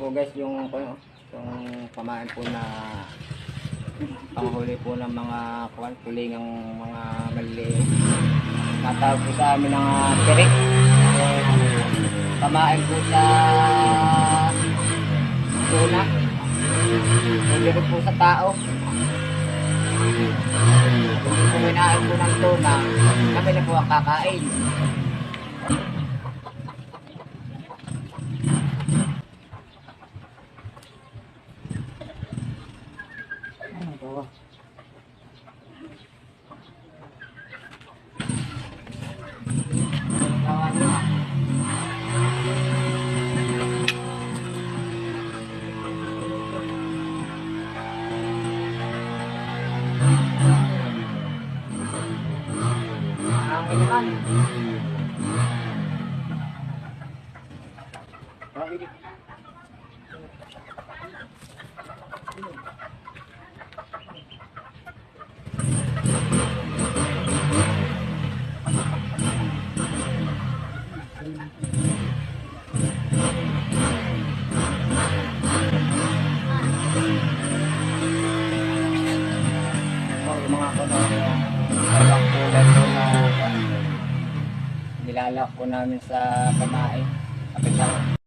po guys yung yung pamain po na panghuli po ng mga kuwan, pulingang mga maliliit. Natawag po sa amin ng uh, pirik. Pamain po sa tuna. Hindi rin po sa tao. Kung kuminain po ng tuna, kami na po ang kakain. 잡아 아, 여기. Nilalak po namin sa pamain. Kapit.